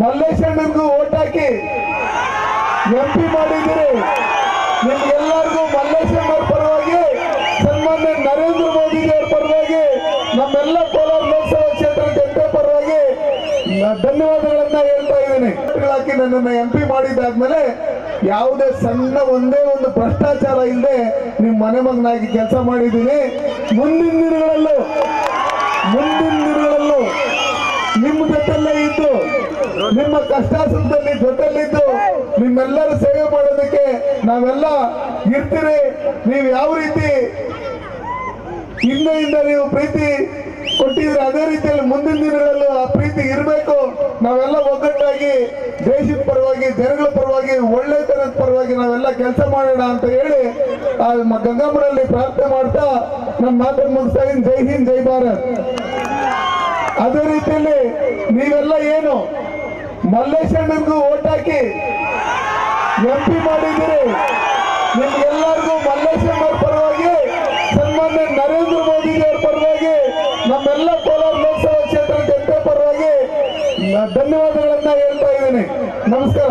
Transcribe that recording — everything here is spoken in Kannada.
ಮಲ್ಲೇಶಣ್ಣನಿಗೂ ಓಟ್ ಹಾಕಿ ಎಂ ಪಿ ಮಾಡಿದ್ದೀರಿ. ನಿಮ್ಗೆಲ್ಲರಿಗೂ ಮಲ್ಲೇಶಣ್ಣ ಪರವಾಗಿ ಸನ್ಮಾನ್ಯ ನರೇಂದ್ರ ಮೋದಿ ಅವರ ಪರವಾಗಿ, ನಮ್ಮೆಲ್ಲ ಕೋಲಾರ ಲೋಕಸಭಾ ಕ್ಷೇತ್ರ ಜನತೆ ಪರವಾಗಿ ಧನ್ಯವಾದಗಳನ್ನ ಹೇಳ್ತಾ ಇದ್ದೀನಿ. ಹಾಕಿ ನನ್ನನ್ನು ಎಂ ಪಿ ಮಾಡಿದ್ದಾದ್ಮೇಲೆ ಯಾವುದೇ ಸಣ್ಣ ಒಂದೇ ಒಂದು ಭ್ರಷ್ಟಾಚಾರ ಇಲ್ಲದೆ ನಿಮ್ಮ ಮನೆ ಮಗನಾಗಿ ಕೆಲಸ ಮಾಡಿದ್ದೀನಿ. ಮುಂದಿನ ದಿನಗಳಲ್ಲೂ, ಮುಂದಿನ ದಿನಗಳಲ್ಲೂ ನಿಮ್ಮ ಜೊತೆಲ್ಲೇ ಇದ್ದು ನಿಮ್ಮ ಕಷ್ಟ ಸುಖದಲ್ಲಿ ಜೊತೆಯಲ್ಲಿದ್ದು ನಿಮ್ಮೆಲ್ಲರ ಸೇವೆ ಮಾಡೋದಕ್ಕೆ ನಾವೆಲ್ಲ ಇರ್ತೀರಿ. ನೀವು ಯಾವ ರೀತಿ ಹಿಂದೆಯಿಂದ ನೀವು ಪ್ರೀತಿ ಕೊಟ್ಟಿದ್ರೆ ಅದೇ ರೀತಿಯಲ್ಲಿ ಮುಂದಿನ ದಿನಗಳಲ್ಲೂ ಆ ಪ್ರೀತಿ ಇರಬೇಕು. ನಾವೆಲ್ಲ ಒಗ್ಗಟ್ಟಾಗಿ ದೇಶದ ಪರವಾಗಿ, ಜನಗಳ ಪರವಾಗಿ, ಒಳ್ಳೆತನದ ಪರವಾಗಿ ನಾವೆಲ್ಲ ಕೆಲಸ ಮಾಡೋಣ ಅಂತ ಹೇಳಿ ಆ ಗಂಗಾಮರಲ್ಲಿ ಪ್ರಾರ್ಥನೆ ಮಾಡ್ತಾ ನಮ್ಮ ಮಾತನ್ನು ಮುಗಿಸ್ತಾ ಇದ್ದೀನಿ. ಜೈ ಹಿಂದ್, ಜೈ ಭಾರತ್. ಅದೇ ರೀತಿಯಲ್ಲಿ ನೀವೆಲ್ಲ ಏನು ಮಲ್ಲೇಶಣ್ಣನಿಗೂ ಓಟ್ ಹಾಕಿ ಎಂ ಪಿ ಮಾಡಿದ್ದೀರಿ. ನಿಮ್ಗೆಲ್ಲರಿಗೂ ಮಲ್ಲೇಶಣ್ಣವ್ರ ಪರವಾಗಿ ಸನ್ಮಾನ್ಯ ನರೇಂದ್ರ ಮೋದಿ ಅವ್ರ ಪರವಾಗಿ, ನಮ್ಮೆಲ್ಲ ಕೋಲಾರ ಲೋಕಸಭಾ ಕ್ಷೇತ್ರ ಜನತೆ ಪರವಾಗಿ ಧನ್ಯವಾದಗಳನ್ನ ಹೇಳ್ತಾ ಇದ್ದೀನಿ. ನಮಸ್ಕಾರ.